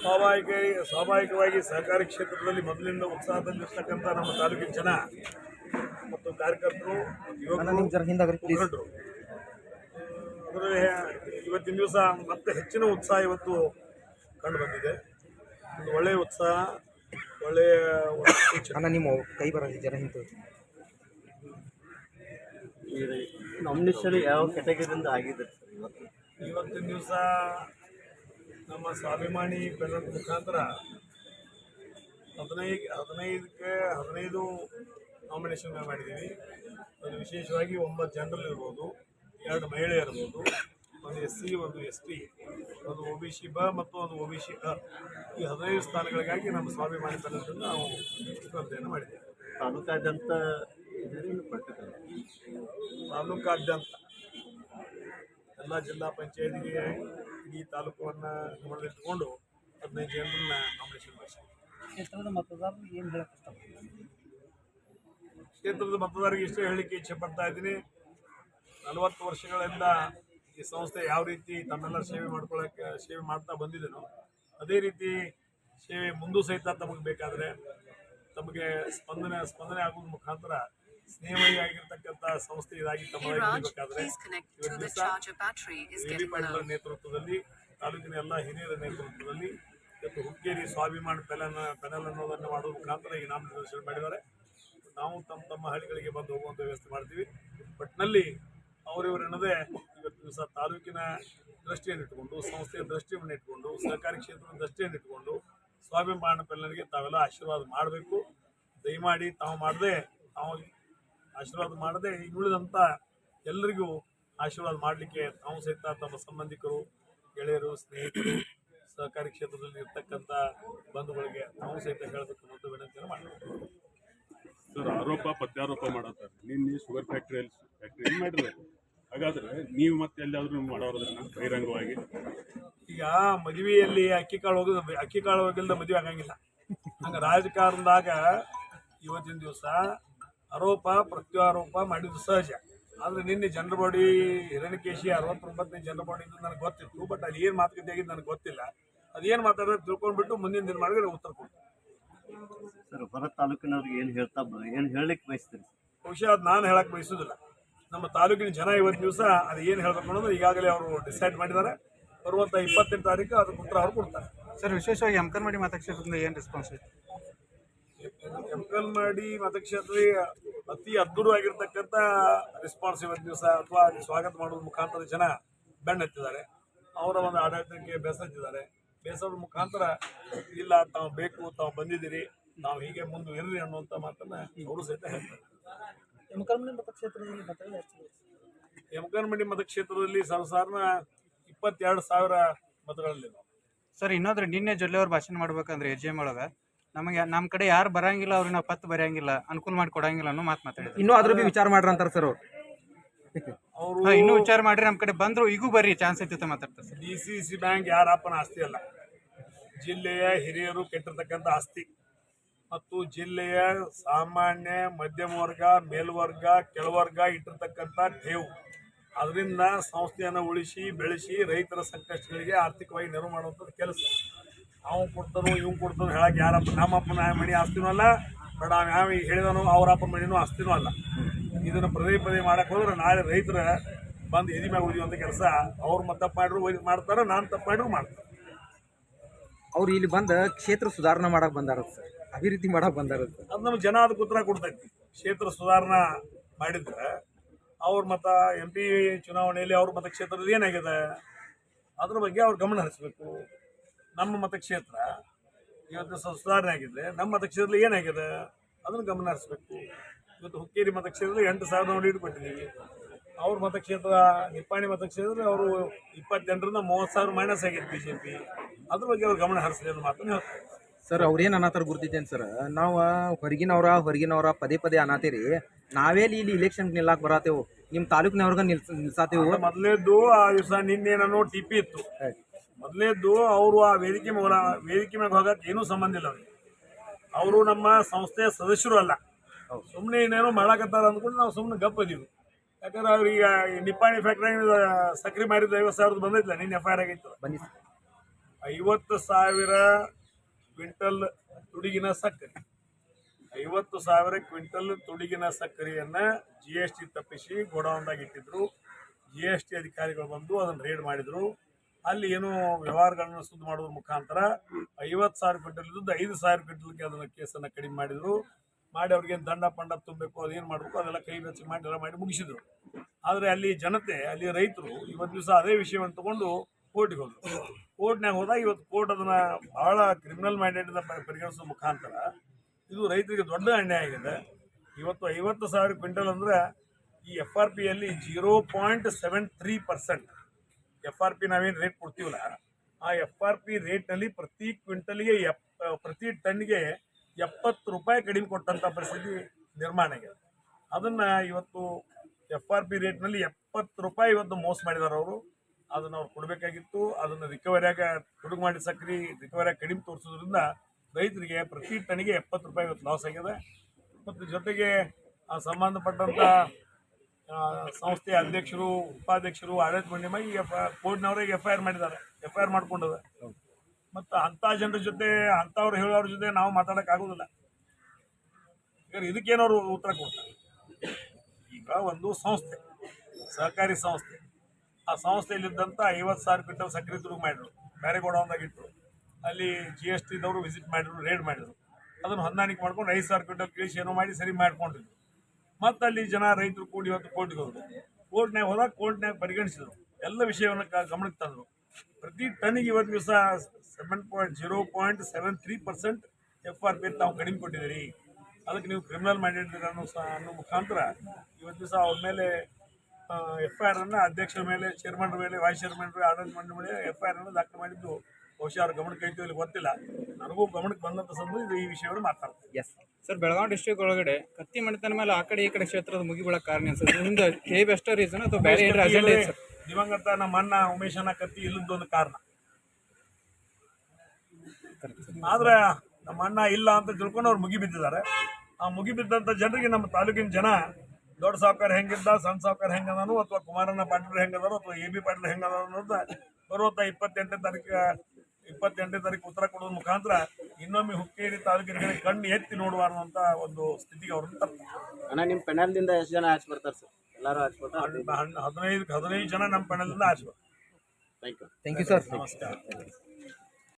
ಸ್ವಾಭಾವಿಕ ಸ್ವಾಭಾವಿಕವಾಗಿ ಸಹಕಾರಿ ಕ್ಷೇತ್ರದಲ್ಲಿ ಮೊದಲಿಂದ ಉತ್ಸಾಹದಲ್ಲಿರ್ತಕ್ಕಂಥ ನಮ್ಮ ತಾಲೂಕಿನ ಜನ ಮತ್ತು ಕಾರ್ಯಕರ್ತರು ಯುವಕರು ಅದರಲ್ಲಿ ಇವತ್ತಿನ ದಿವಸ ಮತ್ತೆ ಹೆಚ್ಚಿನ ಉತ್ಸಾಹ ಇವತ್ತು ಕಂಡು ಬಂದಿದೆ. ಒಂದು ಒಳ್ಳೆಯ ಉತ್ಸಾಹ ಒಳ್ಳೆಯ ನಿಮ್ಮ ಕೈ ಬರಲಿ ಜನ ಹಿಂದೆ. ನಾಮಿನೇಷನ್ ಯಾವ ಕೆಟಗರಿಯಿಂದ ಆಗಿದೆ ಸರ್ ಇವತ್ತು? ಇವತ್ತಿನ ದಿವಸ ನಮ್ಮ ಸ್ವಾಭಿಮಾನಿ ಬೆನ್ನದ ಮುಖಾಂತರ ಹದಿನೈದು ಹದಿನೈದಕ್ಕೆ ಹದಿನೈದು ನಾಮಿನೇಷನ್ ಮಾಡಿದ್ದೀವಿ ಅದು ವಿಶೇಷವಾಗಿ ಒಂಬತ್ತು ಜನರಲ್ ಇರ್ಬೋದು ಎರಡು ಮಹಿಳೆ ಇರ್ಬೋದು ಒಂದು ಎಸ್ ಸಿ ಒಂದು ಎಸ್ ಟಿ ಒಂದು ಒ ಬಿ ಸಿ ಬ ಮತ್ತು ಒಂದು ಒ ಬಿ ಸಿ ಅ. ಈ ಹದಿನೈದು ಸ್ಥಾನಗಳಿಗಾಗಿ ನಮ್ಮ ಸ್ವಾಭಿಮಾನಿ ಬೆನ್ನದಿಂದ ನಾವು ಸ್ಪರ್ಧೆಯನ್ನು ಮಾಡಿದ್ದೇವೆ. ತಾಲೂಕಾದ್ಯಂತ ತಾಲೂಕಾದ್ಯಂತ ಎಲ್ಲ ಜಿಲ್ಲಾ ಪಂಚಾಯತಿಗೆ ಇಡೀ ತಾಲೂಕನ್ನು ಗಮನದಲ್ಲಿಟ್ಟುಕೊಂಡು ಹದಿನೈದು ಜನರನ್ನ ನಾಮಿನೇಷನ್ ಮಾಡಿಸಿದ್ವಿ. ಕ್ಷೇತ್ರದ ಮತದಾರರು ಏನು ಹೇಳಕ್ ಇಷ್ಟಪಡ್ತಾರೆ? ಕ್ಷೇತ್ರದ ಮತದಾರರಿಗೆ ಇಷ್ಟೇ ಹೇಳಲಿಕ್ಕೆ ಇಚ್ಛೆ ಪಡ್ತಾ ಇದ್ದೀನಿ. ನಲವತ್ತು ವರ್ಷಗಳಿಂದ ಈ ಸಂಸ್ಥೆ ಯಾವ ರೀತಿ ತನ್ನೆಲ್ಲ ಸೇವೆ ಮಾಡ್ಕೊಳ್ಳೋಕೆ ಸೇವೆ ಮಾಡ್ತಾ ಬಂದಿದ್ದೇನೋ ಅದೇ ರೀತಿ ಸೇವೆ ಮುಂದೂ ಸಹಿತ ತಮಗೆ ಬೇಕಾದರೆ ತಮಗೆ ಸ್ಪಂದನೆ ಸ್ಪಂದನೆ ಆಗೋದ್ರ ಮುಖಾಂತರ ಸ್ನೇಹಮಯಿ ಆಗಿರ್ತಕ್ಕಂಥ ಸಂಸ್ಥೆ ಇದಾಗಿ ಇವತ್ತು. ನೇತೃತ್ವದಲ್ಲಿ ತಾಲೂಕಿನ ಎಲ್ಲ ಹಿರಿಯರ ನೇತೃತ್ವದಲ್ಲಿ ಇವತ್ತು ಹುಕ್ಕೇರಿ ಸ್ವಾಭಿಮಾನ ಪೆನಲ್ ಪೆನಲ್ ಅನ್ನೋದನ್ನು ಮಾಡುವ ಮುಖಾಂತರ ಈ ನಾಮನಿರ್ದೇಶನ ಮಾಡಿದ್ದಾರೆ. ನಾವು ತಮ್ಮ ತಮ್ಮ ಹಳ್ಳಿಗಳಿಗೆ ಬಂದು ಹೋಗುವಂಥ ವ್ಯವಸ್ಥೆ ಮಾಡ್ತೀವಿ. ಒಟ್ಟಿನಲ್ಲಿ ಅವರಿವರು ಎನ್ನದೇ ಇವತ್ತು ದಿವಸ ತಾಲೂಕಿನ ದೃಷ್ಟಿಯನ್ನು ಇಟ್ಟುಕೊಂಡು ಸಂಸ್ಥೆಯ ದೃಷ್ಟಿಯನ್ನು ಇಟ್ಕೊಂಡು ಸಹಕಾರಿ ಕ್ಷೇತ್ರದ ದೃಷ್ಟಿಯನ್ನು ಇಟ್ಕೊಂಡು ಸ್ವಾಭಿಮಾನ ಪೆಲ್ಲನಿಗೆ ತಾವೆಲ್ಲ ಆಶೀರ್ವಾದ ಮಾಡಬೇಕು. ದಯಮಾಡಿ ತಾವು ಮಾಡದೆ ತಾವು ಆಶೀರ್ವಾದ ಮಾಡದೆ ಉಳಿದಂಥ ಎಲ್ಲರಿಗೂ ಆಶೀರ್ವಾದ ಮಾಡಲಿಕ್ಕೆ ತಾವು ಸಹಿತ ತಮ್ಮ ಸಂಬಂಧಿಕರು ಗೆಳೆಯರು ಸ್ನೇಹಿತರು ಸಹಕಾರಿ ಕ್ಷೇತ್ರದಲ್ಲಿ ಇರ್ತಕ್ಕಂಥ ಬಂಧುಗಳಿಗೆ ತಾವು ಸಹಿತ ಹೇಳಬೇಕು ಅಂತ ವಿನಂತಿಯನ್ನು ಮಾಡ್ತೀನಿ ಸರ್ ಆರೋಪ ಪ್ರತ್ಯಾರೋಪ ಮಾಡತ್ತಾರೆ. ನಿನ್ನೆ ಶುಗರ್ ಫ್ಯಾಕ್ಟ್ರಿಯಲ್ಲಿ ಫ್ಯಾಕ್ಟ್ರಿ ಮಾಡಿದ್ರೆ? ಹಾಗಾದ್ರೆ ನೀವು ಮತ್ತೆ ಎಲ್ಲಾದ್ರೂ ಮಾಡೋರದನ್ನ ಬಹಿರಂಗವಾಗಿ? ಈಗ ಮದುವೆಯಲ್ಲಿ ಅಕ್ಕಿ ಕಾಳು ಹೋಗಿದ ಅಕ್ಕಿ ಕಾಳು ಹೋಗಿಲ್ದ ಮದುವೆ ಆಗಂಗಿಲ್ಲ. ಹಂಗೆ ರಾಜಕಾರಣದಾಗ ಇವತ್ತಿನ ದಿವಸ ಆರೋಪ ಪ್ರತ್ಯಾರೋಪ ಮಾಡಿದ್ದು ಸಹಜ. ಆದರೆ ನಿನ್ನೆ ಜನರ ಬಾಡಿ ಹಿರಣ್ಯಕೇಶಿ ಅರವತ್ತೊಂಬತ್ತನೇ ಜನರ ಬಾಡಿ ನನಗೆ ಗೊತ್ತಿತ್ತು ಬಟ್ ಅಲ್ಲಿ ಏನು ಮಾತುಕತೆ ಆಗಿದ್ದು ನನಗೆ ಗೊತ್ತಿಲ್ಲ. ಅದೇನು ಮಾತಾಡೋದು ತಿಳ್ಕೊಂಡ್ಬಿಟ್ಟು ಮುಂದಿನ ದಿನ ಮಾಡಿದ್ರೆ ಉತ್ತರ ಕೊಡ್ತೀನಿ. ಸರ್ ಹೊರ ತಾಲೂಕಿನವ್ರಿಗೆ ಏನು ಹೇಳ್ತಾ ಏನು ಹೇಳಲಿಕ್ಕೆ ಬಯಸ್ತೀರಿ? ಬಹುಶಃ ಅದು ನಾನು ಹೇಳಕ್ಕೆ ಬಯಸೋದಿಲ್ಲ. ನಮ್ಮ ತಾಲೂಕಿನ ಜನ ಇವತ್ತು ದಿವಸ ಅದು ಏನು ಹೇಳ್ಬೇಕು ಅನ್ನೋದು ಈಗಾಗಲೇ ಅವರು ಡಿಸೈಡ್ ಮಾಡಿದ್ದಾರೆ ಬರುವಂಥ ಇಪ್ಪತ್ತೆಂಟು ತಾರೀಕು ಅದಕ್ಕೆ ಉತ್ತರ ಅವ್ರು ಕೊಡ್ತಾರೆ. ಸರ್ ವಿಶೇಷವಾಗಿ ಎಮ್ಕನ್ಮಡಿ ಮತಕ್ಷೇತ್ರದಿಂದ ಏನು ರೆಸ್ಪಾನ್ಸ್ ಐತಿ ಎಂಕಲ್ ಮಾಡಿ ಮತಕ್ಷೇತ್ರ ಅತಿ ಅದ್ಭುತವಾಗಿರ್ತಕ್ಕಂಥ ರೆಸ್ಪಾನ್ಸ್ ಇವತ್ತು ದಿವಸ ಅಥವಾ ಸ್ವಾಗತ ಮಾಡೋದ್ರ ಮುಖಾಂತರ ಜನ ಬೆನ್ನತ್ತಿದ್ದಾರೆ ಅವರ ಒಂದು ಆಡಳಿತಕ್ಕೆ ಬೇಸತ್ತಿದ್ದಾರೆ ಬೇಸರದ ಮುಖಾಂತರ ಇಲ್ಲ ತಾವು ಬೇಕು ತಾವು ಬಂದಿದ್ದೀರಿ ನಾವು ಹೀಗೆ ಮುಂದುವರಿ ಅನ್ನುವಂಥ ಮಾತನ್ನ ಅವರು ಸಹಿತ ಹೇಳ್ತಾರೆ. ಯಮಕನಮಂಡಿ ಮತಕ್ಷೇತ್ರದಲ್ಲಿ ಸರ್ಸಾರನ ಇಪ್ಪತ್ತೆರಡು ಸಾವಿರ ಮತಗಳಲ್ಲಿ ಸರ್ ಇನ್ನೊಂದ್ರೆ ನಿನ್ನೆ ಜೊಲ್ಲೆಯವ್ರು ಭಾಷಣ ಮಾಡ್ಬೇಕಂದ್ರೆ ಎಜ್ ಎಂ ಒಳಗೆ. ನಮಗೆ ನಮ್ಮ ಕಡೆ ಯಾರು ಬರಂಗಿಲ್ಲ ಅವ್ರಿಗೆ ನಾವು ಪತ್ತು ಬರೆಯಂಗಿಲ್ಲ ಅನುಕೂಲ ಮಾಡಿ ಕೊಡಂಗಿಲ್ಲ ಅನ್ನೋ ಮಾತು ಮಾತಾಡಿದ್ರು. ಇನ್ನೂ ಅದ್ರ ಬಿ ವಿಚಾರ ಮಾಡ್ರಿ ಅಂತಾರೆ ಸರ್ ಅವ್ರು. ಹಾ, ಇನ್ನೂ ವಿಚಾರ ಮಾಡ್ರಿ ನಮ್ಮ ಕಡೆ ಬಂದ್ರು ಈಗೂ ಬರ್ರಿ ಚಾನ್ಸ್ ಐತೆ ಅಂತ ಮಾತಾಡ್ತಾರೆ sir. D C C bank ಯಾರಪ್ಪನ ಆಸ್ತಿ ಅಲ್ಲ. ಜಿಲ್ಲೆಯ ಹಿರಿಯರು ಕೆಟ್ಟಿರ್ತಕ್ಕಂಥ ಆಸ್ತಿ. ಮತ್ತು ಜಿಲ್ಲೆಯ ಸಾಮಾನ್ಯ ಮಧ್ಯಮ ವರ್ಗ ಮೇಲ್ವರ್ಗ ಕೆಳವರ್ಗ ಇಟ್ಟಿರ್ತಕ್ಕಂಥ ಠೇವು. ಅದರಿಂದ ಸಂಸ್ಥೆಯನ್ನು ಉಳಿಸಿ ಬೆಳೆಸಿ ರೈತರ ಸಂಕಷ್ಟಗಳಿಗೆ ಆರ್ಥಿಕವಾಗಿ ನೆರವು ಮಾಡುವಂಥದ್ದು ಕೆಲಸ. ಅವ ಕೊಡ್ತಾನೋ ಇವ್ನು ಕೊಡ್ತಾನೋ ಹೇಳಕ್ ಯಾರಪ್ಪ ನಮ್ಮಪ್ಪನ ಮನೆ ಆಸ್ತಿನೂ ಅಲ್ಲ ಬೇಡ ನಾವು ಯಾವ ಹೇಳಿದನು ಅವರಪ್ಪನ ಮನೆನೂ ಆಸ್ತಿನೂ ಅಲ್ಲ. ಇದನ್ನು ಪದೇ ಪದೇ ಮಾಡಕ್ಕೆ ಹೋದ್ರೆ ನಾಳೆ ರೈತರ ಬಂದು ಎದಿ ಮ್ಯಾಗ ಉಳಿಯುವಂಥ ಕೆಲಸ ಅವ್ರು ಮತ್ತೆ ತಪ್ಪು ಮಾಡಿದ್ರು ಒಯ್ದು ಮಾಡ್ತಾರೆ ನಾನು ತಪ್ಪು ಮಾಡಿದ್ರು ಮಾಡ್ತಾರೆ. ಅವ್ರು ಇಲ್ಲಿ ಬಂದ ಕ್ಷೇತ್ರ ಸುಧಾರಣೆ ಮಾಡಕ್ಕೆ ಬಂದಾರ ಸರ್ ಅಭಿವೃದ್ಧಿ ಮಾಡಕ್ ಬಂದಾರ ಅದು ನಮ್ಗೆ ಜನ ಅದಕ್ಕೆ ಉತ್ತರ ಕೊಡ್ತೈತಿ. ಕ್ಷೇತ್ರ ಸುಧಾರಣೆ ಮಾಡಿದ್ರೆ ಅವ್ರ ಮತ ಎಂ ಪಿ ಚುನಾವಣೆಯಲ್ಲಿ ಅವ್ರ ಕ್ಷೇತ್ರದ ಏನಾಗಿದೆ ಅದ್ರ ಬಗ್ಗೆ ಅವ್ರು ಗಮನ ಹರಿಸ್ಬೇಕು. ನಮ್ಮ ಮತಕ್ಷೇತ್ರ ಇವತ್ತು ಸುಧಾರಣೆ ಆಗಿದೆ. ನಮ್ಮ ಮತಕ್ಷೇತ್ರದಲ್ಲಿ ಏನಾಗಿದೆ? ಅದನ್ನು ಗಮನ ಹರಿಸ್ಬೇಕು ಇವತ್ತು ಹುಕ್ಕೇರಿ ಮತಕ್ಷೇತ್ರದಲ್ಲಿ ಎಂಟು ಸಾವಿರ ನೋಡಿ ಕೊಟ್ಟಿದ್ದೀವಿ. ಅವ್ರ ಮತಕ್ಷೇತ್ರ ನಿಪ್ಪಾಣಿ ಮತಕ್ಷೇತ್ರದಲ್ಲಿ ಅವರು ಇಪ್ಪತ್ತೆಂಟರಿಂದ ಮೂವತ್ತು ಸಾವಿರ ಮೈನಸ್ ಆಗಿದೆ ಬಿ ಜೆ ಪಿ ಅದ್ರ ಬಗ್ಗೆ ಅವ್ರು ಗಮನ ಹರಿಸಲಿ ಅಂತ ಮಾತನ್ನು ಹೇಳ್ತಾರೆ ಸರ್ ಅವ್ರೇನು ಅನಾಥರ ಗುರ್ತಿದ್ದೇನೆ ಸರ್? ನಾವು ಹೊರಗಿನವ್ರ ಹೊರಗಿನವ್ರ ಪದೇ ಪದೇ ಅನಾತೀರಿ ನಾವೇಲಿ ಇಲ್ಲಿ ಇಲೆಕ್ಷನ್ ನಿಲ್ಲಾಕ್ ಬರತ್ತೇವು ನಿಮ್ಮ ತಾಲೂಕಿನವ್ರಿಗೆ ನಿಲ್ಸ ನಿಲ್ಸಾತೇವು. ಮೊದಲೇದ್ದು ಆ ದಿವಸ ನಿನ್ನೆ ನಾನು ಟಿ ಪಿ ಇತ್ತು. ಮೊದಲೇದ್ದು ಅವರು ಆ ವೇದಿಕೆ ಮೇಲೆ ವೇದಿಕೆ ಮೇಲೆ ಹೋಗಕ್ಕೆ ಏನೂ ಸಂಬಂಧ ಇಲ್ಲ ಅವ್ರಿಗೆ. ಅವರು ನಮ್ಮ ಸಂಸ್ಥೆಯ ಸದಸ್ಯರು ಅಲ್ಲ. ಸುಮ್ಮನೆ ಇನ್ನೇನೋ ಮಾಡಾಕತ್ತಾರ ಅಂದ್ಕೊಂಡು ನಾವು ಸುಮ್ಮನೆ ಗಪ್ಪದೀವಿ ಯಾಕಂದ್ರೆ ಅವ್ರಿಗೆ ಈ ನಿಪ್ಪಾಣಿ ಫ್ಯಾಕ್ಟ್ರಿ ಸಕ್ರಿ ಮಾರಿದ ಐವತ್ತು ಸಾವಿರದ ಬಂದೈತಿಲ್ಲ ನಿನ್ನ ಎಫ್ ಐ ಆರ್ ಆಗಿತ್ತು. ಐವತ್ತು ಸಾವಿರ ಕ್ವಿಂಟಲ್ ತುಡಿಗಿನ ಸಕ್ಕರೆ. ಐವತ್ತು ಸಾವಿರ ಕ್ವಿಂಟಲ್ ತುಡಿಗಿನ ಸಕ್ಕರೆಯನ್ನು ಜಿ ಎಸ್ ಟಿ ತಪ್ಪಿಸಿ ಗೋಡೌನ್ದಾಗ ಇಟ್ಟಿದ್ರು. ಜಿ ಎಸ್ ಟಿ ಅಧಿಕಾರಿಗಳು ಬಂದು ಅದನ್ನು ರೇಡ್ ಮಾಡಿದ್ರು. ಅಲ್ಲಿ ಏನು ವ್ಯವಹಾರಗಳನ್ನು ಸುದ್ದಿ ಮಾಡೋದ್ರ ಮುಖಾಂತರ ಐವತ್ತು ಸಾವಿರ ಕ್ವಿಂಟಲ್ ಐದು ಸಾವಿರ ಕ್ವಿಂಟಲ್ಗೆ ಅದನ್ನ ಕೇಸನ್ನು ಕಡಿಮೆ ಮಾಡಿದ್ರು. ಮಾಡಿ ಅವ್ರಿಗೆ ದಂಡ ಪಂಡ ತುಂಬಬೇಕು, ಅದೇನು ಮಾಡಬೇಕು, ಅದೆಲ್ಲ ಕೈ ಬೆಚ್ಚಿ ಮಾಡಿ ಎಲ್ಲ ಮಾಡಿ ಮುಗಿಸಿದ್ರು. ಆದರೆ ಅಲ್ಲಿ ಜನತೆ, ಅಲ್ಲಿ ರೈತರು ಇವತ್ತು ದಿವಸ ಅದೇ ವಿಷಯವನ್ನು ತಗೊಂಡು ಕೋರ್ಟಿಗೆ ಹೋದರು. ಕೋರ್ಟ್ನಾಗ ಹೋದಾಗ ಇವತ್ತು ಕೋರ್ಟ್ ಅದನ್ನ ಬಹಳ ಕ್ರಿಮಿನಲ್ ಮೈಂಡೆಡ್ ಪರಿಗಣಿಸುವ ಮುಖಾಂತರ ಇದು ರೈತರಿಗೆ ದೊಡ್ಡ ಅನ್ಯಾಯ ಆಗಿದೆ. ಇವತ್ತು ಐವತ್ತು ಸಾವಿರ ಕ್ವಿಂಟಲ್ ಅಂದ್ರೆ ಈ ಎಫ್ ಆರ್ ಪಿಯಲ್ಲಿ zero point seven three percent F R P ನಾವೇನು ರೇಟ್ ಕೊಡ್ತೀವಲ್ಲ, ಆ ಎಫ್ ಆರ್ ಪಿ ರೇಟ್ನಲ್ಲಿ ಪ್ರತಿ ಕ್ವಿಂಟಲ್ಗೆ ಎಪ್ ಪ್ರತಿ ಟನ್ಗೆ ಎಪ್ಪತ್ತು ರೂಪಾಯಿ ಕಡಿಮೆ ಕೊಟ್ಟಂಥ ಪರಿಸ್ಥಿತಿ ನಿರ್ಮಾಣ ಆಗಿದೆ. ಅದನ್ನು ಇವತ್ತು ಎಫ್ ಆರ್ ಪಿ ರೇಟ್ನಲ್ಲಿ ಎಪ್ಪತ್ತು ರೂಪಾಯಿ ಇವತ್ತು ಮೋಸ ಮಾಡಿದ್ದಾರೆ ಅವರು. ಅದನ್ನು ಅವ್ರು ಕೊಡಬೇಕಾಗಿತ್ತು. ಅದನ್ನು ರಿಕವರಿಯಾಗ ಕುಡುಗು ಮಾಡಿ ಸಕ್ರಿ ರಿಕವರಿಯಾಗಿ ಕಡಿಮೆ ತೋರಿಸೋದ್ರಿಂದ ರೈತರಿಗೆ ಪ್ರತಿ ಟನ್ಗೆ ಎಪ್ಪತ್ತು ರೂಪಾಯಿ ಇವತ್ತು ಲಾಸ್ ಆಗಿದೆ. ಮತ್ತು ಜೊತೆಗೆ ಆ ಸಂಬಂಧಪಟ್ಟಂಥ ಸಂಸ್ಥೆಯ ಅಧ್ಯಕ್ಷರು, ಉಪಾಧ್ಯಕ್ಷರು, ಆಡಳಿತ ಮಂಡಳಿ ಮೇಲೆ ಎಫ್ ಕೋರ್ಟ್ನವರಿಗೆ ಎಫ್ ಐ ಆರ್ ಮಾಡಿದ್ದಾರೆ. ಎಫ್ ಐ ಆರ್ ಮಾಡ್ಕೊಂಡದ ಮತ್ತು ಅಂಥ ಜನರ ಜೊತೆ, ಅಂಥವ್ರು ಹೇಳೋರ ಜೊತೆ ನಾವು ಮಾತಾಡೋಕ್ಕಾಗೋದಿಲ್ಲ ಈಗ ಇದಕ್ಕೇನವರು ಉತ್ತರ ಕೊಡ್ತಾರೆ. ಈಗ ಒಂದು ಸಂಸ್ಥೆ, ಸಹಕಾರಿ ಸಂಸ್ಥೆ. ಆ ಸಂಸ್ಥೆಯಲ್ಲಿದ್ದಂಥ ಐವತ್ತು ಸಾವಿರ ಕ್ವಿಂಟಲ್ ಸಕ್ಕರೆ ತುರುಗು ಮಾಡಿದ್ರು. ಬೇರೆ ಗೋಡೌನ್ದಾಗ ಅಲ್ಲಿ ಜಿ ಎಸ್ ಟಿದವರು ವಿಸಿಟ್ ಮಾಡಿದ್ರು ರೇಡ್ ಮಾಡಿದ್ರು. ಅದನ್ನು ಹೊಂದಾಣಿಕೆ ಮಾಡ್ಕೊಂಡು ಐದು ಸಾವಿರ ಕ್ವಿಂಟಲ್ ಕೇಳಿಸಿ ಏನೋ ಮಾಡಿ ಸರಿ ಮಾಡ್ಕೊಂಡಿದ್ರು. ಮತ್ತೆ ಅಲ್ಲಿ ಜನ ರೈತರು ಕೂಡಿ ಇವತ್ತು ಕೋರ್ಟ್ಗೆ ಹೋದ್ರು. ಕೋರ್ಟ್ನಾಗ ಹೋದಾಗ ಕೋರ್ಟ್ನಾಗ ಪರಿಗಣಿಸಿದ್ರು. ಎಲ್ಲ ವಿಷಯವನ್ನು ಗಮನಕ್ಕೆ ತಂದರು. ಪ್ರತಿ ಟನ್ಗೆ ಇವತ್ತು ದಿವಸ seven point zero point seven three percent F R P ತಾವು ಕಡಿಮೆ ಕೊಟ್ಟಿದ್ದೀರಿ. ಅದಕ್ಕೆ ನೀವು ಕ್ರಿಮಿನಲ್ ಮಾಡಿದ್ದೀರಿ ಅನ್ನೋ ಸಹ ಅನ್ನೋ ಮುಖಾಂತರ ಇವತ್ತು ದಿವಸ ಅವ್ರ ಮೇಲೆ ಎಫ್ ಐ ಆರ್ ಅನ್ನು ಅಧ್ಯಕ್ಷರ ಮೇಲೆ ಚೇರ್ಮನ್ ಮೇಲೆ ವೈಸ್ ಚೇರ್ಮನ್ ಆಡಳಿತ ಮಂಡಳಿ ಮೇಲೆ ಎಫ್ ಐ ಆರ್ ಅನ್ನು ದಾಖಲೆ ಮಾಡಿದ್ದು ಬಹುಶಃ ಅವ್ರ ಗಮನಕ್ಕೆ ಇಲ್ಲಿ ಗೊತ್ತಿಲ್ಲ. ನನಗೂ ಗಮನಕ್ಕೆ ಬಂದಂಥ ಸಂದರ್ಭ ಈ ವಿಷಯವನ್ನು ಮಾತಾಡ್ತಾರೆ ಸರ್ ಬೆಳಗಾವಿ ಡಿಸ್ಟ್ರಿಕ್ಟ್ ಒಳಗಡೆ ಕತ್ತಿ ಮಣಿತನ ಮೇಲೆ ಆ ಕಡೆ ಈ ಕಡೆ ಕ್ಷೇತ್ರದ ಮುಗಿಬಿಡಕ್ಕೆ ಕಾರಣ ಏನು ಸರ್? ನಿಮ್ದು ಕೆ ಎಷ್ಟೋ ರೀಸನ್ ಅಥವಾ ಬೇರೆ ಏನಾರ ಅಜೆಂಡ ಇದೆ ಸರ್? ದಿವಂಗತ ನಮ್ಮ ಅಣ್ಣ ಉಮೇಶನ ಕತ್ತಿ ಇಲ್ಲದೊಂದು ಕಾರಣ. ಆದ್ರೆ ನಮ್ಮ ಅಣ್ಣ ಇಲ್ಲ ಅಂತ ತಿಳ್ಕೊಂಡು ಅವ್ರು ಮುಗಿಬಿದ್ದಿದ್ದಾರೆ ಆ ಮುಗಿ ಬಿದ್ದಂತ ಜನರಿಗೆ ನಮ್ಮ ತಾಲೂಕಿನ ಜನ ದೊಡ್ಡ ಸಾವುಕಾರ ಹೆಂಗಿದ್ದ ಸಣ್ಣ ಸಾವುಕಾರ ಹೆಂಗದಾನು ಅಥವಾ ಕುಮಾರಣ್ಣ ಪಾಟೀಲ್ ಹೆಂಗದಾರು ಅಥವಾ ಎ ಬಿ ಪಾಟೀಲ್ ಹೆಂಗದ ಅನ್ನೋದು ಬರುವಂಥ ಇಪ್ಪತ್ತೆಂಟನೇ ತಾರೀಕು ಇಪ್ಪತ್ತೆಂಟನೇ ತಾರೀಕು ಉತ್ತರ ಕೊಡೋದ್ರ ಮುಖಾಂತರ ಇನ್ನೊಮ್ಮೆ ಹುಕ್ಕೇರಿ ತಾಲೂಕಿನ ಕಣ್ಣು ಎತ್ತಿ ನೋಡುವ ಅನ್ನುವಂತ ಒಂದು ಸ್ಥಿತಿಗೆ ಅವ್ರನ್ನ ತರ್ತಾರೆ. ಅಣ್ಣ ನಿಮ್ಮ ಪೆನಲ್ದಿಂದ ಎಷ್ಟು ಜನ ಆಚೆ ಬರ್ತಾರೆ ಸರ್ ಎಲ್ಲರೂ ಆಚೆ ಬರ್ತಾರೆ? ಹದಿನೈದು ಹದಿನೈದು ಜನ ನಮ್ಮ ಪೆನಲ್ದಿಂದ ಆಚೆ ಬರ್ತಾರೆ. Thank you thank you sir ನಮಸ್ಕಾರ.